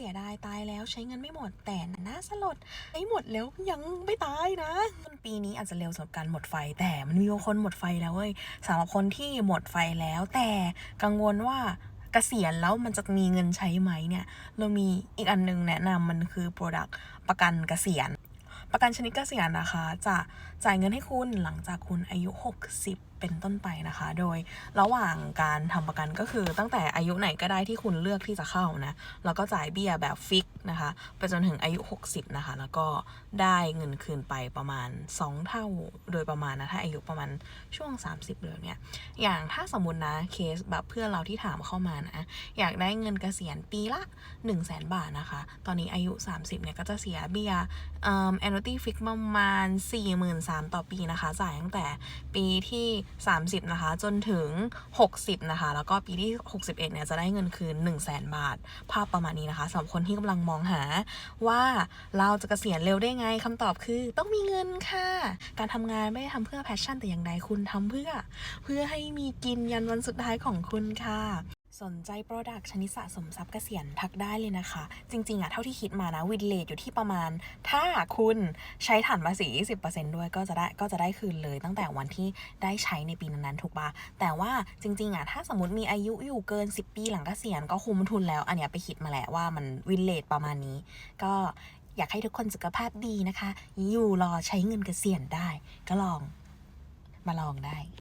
เสียดายตายแล้วใช้เงินไม่หมดแต่น่าสลดใช้หมดแล้วยังไม่ตายนะปีนี้อาจจะเร็วสำหรับการหมดไฟแต่มันมีบางคนหมดไฟแล้วเว้ยสำหรับคนที่หมดไฟแล้ว แต่กังวลว่าเกษียณแล้วมันจะมีเงินใช้ไหมเนี่ย เรามีอีกอันนึงแนะนำมันคือ Product ประกันเกษียณ ประกันชนิดเกษียณนะคะ จะจ่ายเงินให้คุณหลังจากคุณอายุ 60เป็นต้นไปนะคะ โดยระหว่างการทำประกันก็คือตั้งแต่อายุไหนก็ได้ที่คุณเลือกที่จะเข้านะ แล้วก็จ่ายเบี้ยแบบฟิกนะคะไปจนถึงอายุ 60 นะคะ แล้วก็ได้เงินคืนไปประมาณ 2 เท่าโดยประมาณนะ ถ้าอายุประมาณช่วง 30เดือนเนี่ย อย่างถ้าสมมตินะเคสแบบเพื่อนเราที่ถามเข้ามานะ อยากได้เงินเกษียณปีละ 1 0 0 0 0แสนบาทนะคะ ตอนนี้อายุ 30เนี่ยก็จะเสียเบี้ยเอ่อ annuity fix ประมาณ 43,000ต่อปีนะคะ จ่ายตั้งแต่ปีที่30 นะคะ จนถึง 60 นะคะ แล้วก็ปีที่ 61 เนี่ยจะได้เงินคืน 1 0 0 0 0แสนบาท ภาพประมาณนี้นะคะสำหรับคนที่กำลังมองหาว่าเราจะเกษียณเร็วได้ไงคำตอบคือต้องมีเงินค่ะ การทำงานไม่ได้ทำเพื่อแพชชั่นแต่อย่างใดคุณทำเพื่อ เพื่อให้มีกินยันวันสุดท้ายของคุณค่ะ สนใจโปรดักชนิดสะสมทรัพย์เกษียณทักได้เลยนะคะ จริง ๆอะเท่าที่คิดมานะวินเลทอยู่ที่ประมาณ ถ้าคุณใช้ฐานภาษี10%ด้วยก็จะได้ก็จะได้คืนเลย ตั้งแต่วันที่ได้ใช้ในปีนั้นๆถูกปะแต่ว่าจริง ๆอะถ้าสมมติมีอายุอยู่เกิน 10 ปีหลังเกษียณก็คุ้มทุนแล้ว อันเนี้ยไปคิดมาแล้วว่ามันวินเลทประมาณนี้ ก็อยากให้ทุกคนสุขภาพดีนะคะ อยู่รอใช้เงินเกษียณได้ ก็ลองมาลองได้